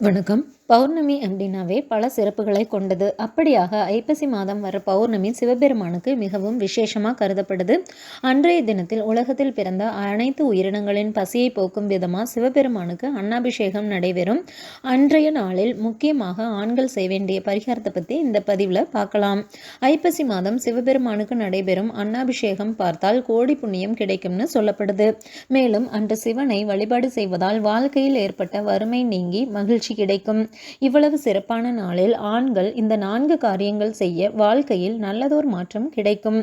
வணக்கம். பௌர்ணமி அப்படின்னாவே பல சிறப்புகளை கொண்டது. அப்படியாக ஐப்பசி மாதம் வர பௌர்ணமி சிவபெருமானுக்கு மிகவும் விசேஷமாக கருதப்படுது. அன்றைய தினத்தில் உலகத்தில் பிறந்த அனைத்து உயிரினங்களின் பசியை போக்கும் விதமாக சிவபெருமானுக்கு அன்னாபிஷேகம் நடைபெறும். அன்றைய நாளில் முக்கியமாக ஆண்கள் செய்ய வேண்டிய பரிகாரத்தை பற்றி இந்த பதிவில் பார்க்கலாம். ஐப்பசி மாதம் சிவபெருமானுக்கு நடைபெறும் அன்னாபிஷேகம் பார்த்தால் கோடி புண்ணியம் கிடைக்கும்னு சொல்லப்படுது. மேலும் அன்று சிவனை வழிபாடு செய்வதால் வாழ்க்கையில் ஏற்பட்ட வறுமை நீங்கி மகிழ்ச்சி கிடைக்கும். இவ்வளவு சிறப்பான நாளில் ஆண்கள் இந்த நான்கு காரியங்கள் செய்ய வாழ்க்கையில் நல்லதோர் மாற்றம் கிடைக்கும்.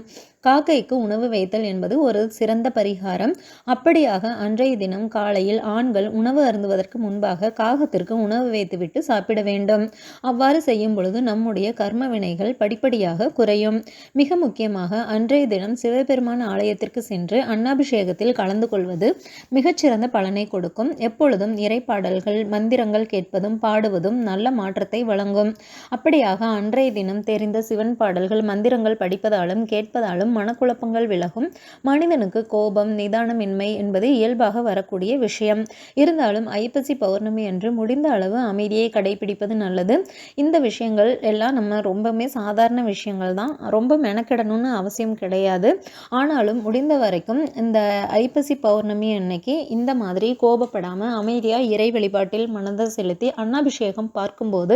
காக்கைக்கு உணவு வைத்தல் என்பது ஒரு சிறந்த பரிகாரம். அப்படியாக அன்றைய தினம் காலையில் ஆண்கள் உணவு அருந்துவதற்கு முன்பாக காகத்திற்கு உணவு வைத்துவிட்டு சாப்பிட வேண்டும். அவ்வாறு செய்யும் பொழுது நம்முடைய கர்ம வினைகள் படிப்படியாக குறையும். மிக முக்கியமாக அன்றைய தினம் சிவபெருமான் ஆலயத்திற்கு சென்று அன்னாபிஷேகத்தில் கலந்து கொள்வது மிகச்சிறந்த பலனை கொடுக்கும். எப்பொழுதும் இறைப்பாடல்கள் மந்திரங்கள் கேட்பதும் பாடுவதும் நல்ல மாற்றத்தை வழங்கும். அப்படியாக அன்றைய தினம் தெரிந்த சிவன் பாடல்கள் மந்திரங்கள் படிப்பதாலும் கேட்பதாலும் மனக்குழப்பங்கள் விலகும். மனிதனுக்கு கோபம் நிதானமின்மை என்பது இயல்பாக வரக்கூடிய விஷயம். இருந்தாலும் ஐப்பசி பௌர்ணமி அன்று முடிந்த அளவு அமைதியை கடைபிடிப்பது நல்லது. இந்த விஷயங்கள் எல்லாம் நம்ம ரொம்பவுமே சாதாரண விஷயங்கள் தான். ரொம்ப மெனக்கிடணும்னு அவசியம் கிடையாது. ஆனாலும் முடிந்த வரைக்கும் இந்த ஐப்பசி பௌர்ணமி அன்னைக்கு இந்த மாதிரி கோபப்படாமல் அமைதியாக இறை வழிபாட்டில் மனதை செலுத்தி அன்னாபிஷேகம் பார்க்கும்போது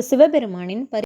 சிவபெருமானின் பரி